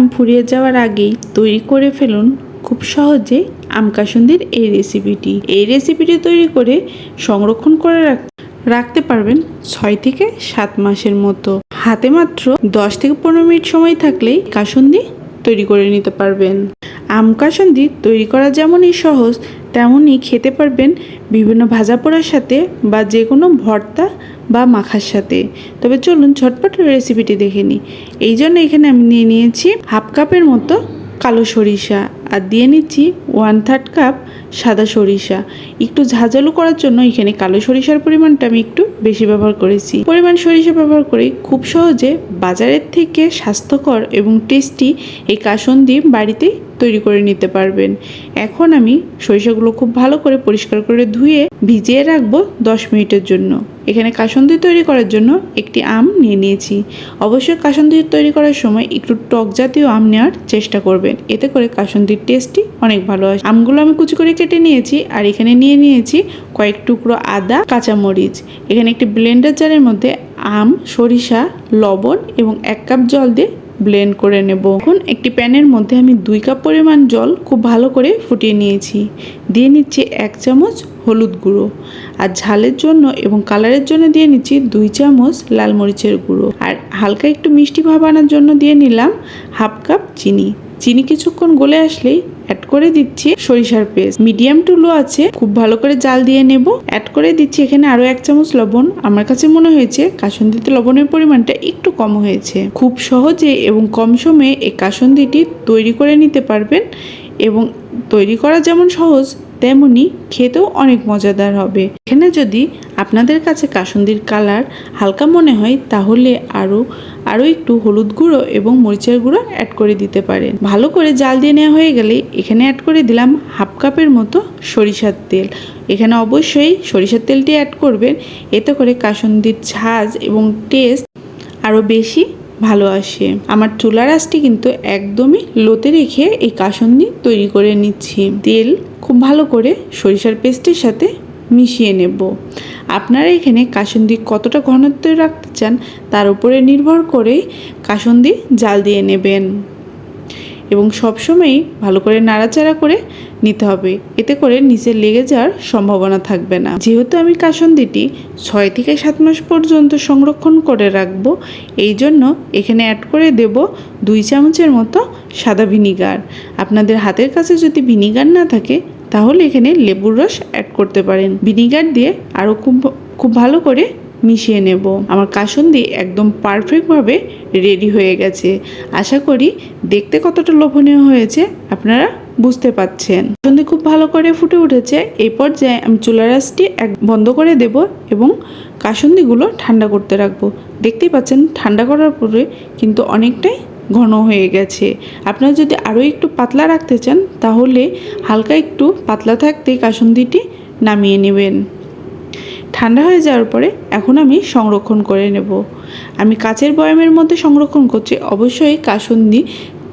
আম ফুরিয়ে যাওয়ার আগেই তৈরি করে ফেলুন খুব সহজে আম কাসুন্দির এই রেসিপিটি। এই রেসিপিটি তৈরি করে সংরক্ষণ করে রাখ রাখতে পারবেন ছয় থেকে সাত মাসের মতো। হাতে মাত্র দশ থেকে পনেরো মিনিট সময় থাকলেই কাসুন্দি তৈরি করে নিতে পারবেন। আম কাসুন্দি তৈরি করা যেমনই সহজ, তেমনই খেতে পারবেন বিভিন্ন ভাজা পোড়ার সাথে বা যে কোনো ভর্তা বা মাখার সাথে। তবে চলুন ঝটপট রেসিপিটি দেখে নিই। এই জন্য এখানে আমি নিয়ে নিয়েছি হাফ কাপের মতো কালো সরিষা। আর দিয়ে নিচ্ছি ওয়ান থার্ড কাপ সাদা সরিষা। একটু ঝাঁঝালু করার জন্য এখানে কালো সরিষার পরিমাণটা আমি একটু বেশি ব্যবহার করেছি। পরিমাণ সরিষা ব্যবহার করে খুব সহজে বাজারের থেকে স্বাস্থ্যকর এবং টেস্টি এই কাসন্দি বাড়িতেই তৈরি করে নিতে পারবেন। এখন আমি সরিষাগুলো খুব ভালো করে পরিষ্কার করে ধুয়ে ভিজিয়ে রাখব দশ মিনিটের জন্য। এখানে কাসন্দি তৈরি করার জন্য একটি আম নিয়ে নিয়েছি। অবশ্যই কাসন্দি তৈরি করার সময় একটু টক জাতীয় আম নেওয়ার চেষ্টা করবেন। এতে করে কাসন্দির টেস্টই অনেক ভালো হয় আমগুলো আমি কুচি করে কেটে নিয়েছি আর এখানে নিয়ে নিয়েছি কয়েক টুকরো আদা, কাঁচামরিচ। এখানে একটি ব্লেন্ডার জারের মধ্যে আম, সরিষা, লবণ এবং এক কাপ জল দিয়ে ব্লেন্ড করে নেব। এখন একটি প্যানের মধ্যে আমি দুই কাপ পরিমাণ জল খুব ভালো করে ফুটিয়ে নিয়েছি। দিয়ে নিচ্ছি এক চামচ হলুদ গুঁড়ো আর ঝালের জন্য এবং কালারের জন্য দিয়ে নিচ্ছি দুই চামচ লাল মরিচের গুঁড়ো। আর হালকা একটু মিষ্টি ভাব আনার জন্য দিয়ে নিলাম হাফ কাপ চিনি। চিনি কিছুক্ষণ গলে আসলেই অ্যাড করে দিচ্ছি সরিষার পেস্ট মিডিয়াম টু লো আছে, খুব ভালো করে জাল দিয়ে নেব। অ্যাড করে দিচ্ছি এখানে আরও এক চামচ লবণ। আমার কাছে মনে হয়েছে কাসন্দিতে লবণের পরিমাণটা একটু কম হয়েছে। খুব সহজে এবং কম সময়ে এই কাসন্দিটি তৈরি করে নিতে পারবেন এবং তৈরি করা যেমন সহজ তেমনি খেতেও অনেক মজাদার হবে। এখানে যদি আপনাদের কাছে কাসন্দির কালার হালকা মনে হয়, তাহলে আরও আরও একটু হলুদ গুঁড়ো এবং মরিচের গুঁড়ো অ্যাড করে দিতে পারেন। ভালো করে জাল দিয়ে নেওয়া হয়ে গেলে এখানে অ্যাড করে দিলাম হাফ কাপের মতো সরিষার তেল। এখানে অবশ্যই সরিষার তেলটি অ্যাড করবেন, এতে করে কাসন্দির ঝাঁজ এবং টেস্ট আরও বেশি ভালো আসে। আমার চুলার আঁচটি কিন্তু একদমই লোতে রেখে এই কাসন্দি তৈরি করে নিচ্ছি। তেল খুব ভালো করে সরিষার পেস্টের সাথে মিশিয়ে নেব। আপনারা এখানে কাসন্দি কতটা ঘনত্ব রাখতে চান তার উপরে নির্ভর করে কাসন্দি জাল দিয়ে নেবেন। এবং সবসময়ই ভালো করে নাড়াচাড়া করে নিতে হবে। এতে করে নিচে লেগে যাওয়ার সম্ভাবনা থাকবে না। যেহেতু আমি কাসন্দিটি ছয় থেকে সাত মাস পর্যন্ত সংরক্ষণ করে রাখব, এই জন্য এখানে অ্যাড করে দেব দুই চামচের মতো সাদা ভিনিগার। আপনাদের হাতের কাছে যদি ভিনিগার না থাকে, তাহলে এখানে লেবুর রস অ্যাড করতে পারেন। ভিনিগার দিয়ে আরও খুব খুব ভালো করে মিশিয়ে নেব। আমার কাসন্দি একদম পারফেক্টভাবে রেডি হয়ে গেছে। আশা করি দেখতে কতটা লোভনীয় হয়েছে আপনারা বুঝতে পাচ্ছেন। কাসন্দি খুব ভালো করে ফুটে উঠেছে। এই পর্যায়ে আমি চুলার আঁচটি এক বন্ধ করে দেব এবং কাসুন্দিগুলো ঠান্ডা করতে রাখব। দেখতেই পাচ্ছেন, ঠান্ডা করার পরে কিন্তু অনেকটাই ঘন হয়ে গেছে। আপনারা যদি আরও একটু পাতলা রাখতে চান, তাহলে হালকা একটু পাতলা থাকতে কাসন্দিটি নামিয়ে নেবেন। ঠান্ডা হয়ে যাওয়ার পরে এখন আমি সংরক্ষণ করে নেব। আমি কাচের বয়ামের মধ্যে সংরক্ষণ করছি। অবশ্যই কাসুন্দি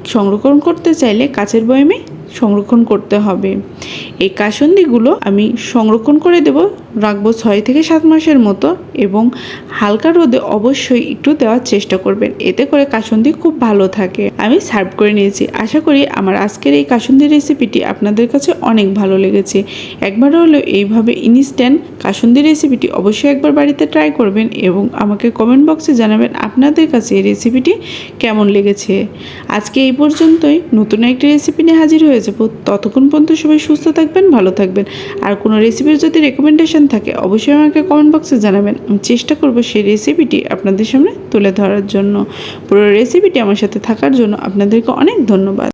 সংরক্ষণ করতে চাইলে কাচের বয়ামে সংরক্ষণ করতে হবে। এই কাসন্দিগুলো আমি সংরক্ষণ করে দেব রাখব ছয় থেকে সাত মাসের মতো এবং হালকা রোদে অবশ্যই একটু দেওয়ার চেষ্টা করবেন। এতে করে কাসন্দি খুব ভালো থাকে। আমি সার্ভ করে নিয়েছি। আশা করি আমার আজকের এই কাসন্দি রেসিপিটি আপনাদের কাছে অনেক ভালো লেগেছে। একবার হলেও এইভাবে ইনস্ট্যান্ট কাসন্দি রেসিপিটি অবশ্যই একবার বাড়িতে ট্রাই করবেন এবং আমাকে কমেন্ট বক্সে জানাবেন আপনাদের কাছে এই রেসিপিটি কেমন লেগেছে। আজকে এই পর্যন্তই। নতুন একটি রেসিপি নিয়ে হাজির হয়ে যাব। ততক্ষণ পর্যন্ত সবাই সুস্থ থাকবেন, ভালো থাকবেন। আর কোনো রেসিপির যদি রেকমেন্ডেশন থাকে, অবশ্যই আমাকে কমেন্ট বক্সে জানাবেন। আমি চেষ্টা করব সেই রেসিপিটি আপনাদের সামনে তুলে ধরার জন্য। পুরো রেসিপিটি আমার সাথে থাকার জন্য আপনাদেরকে অনেক ধন্যবাদ।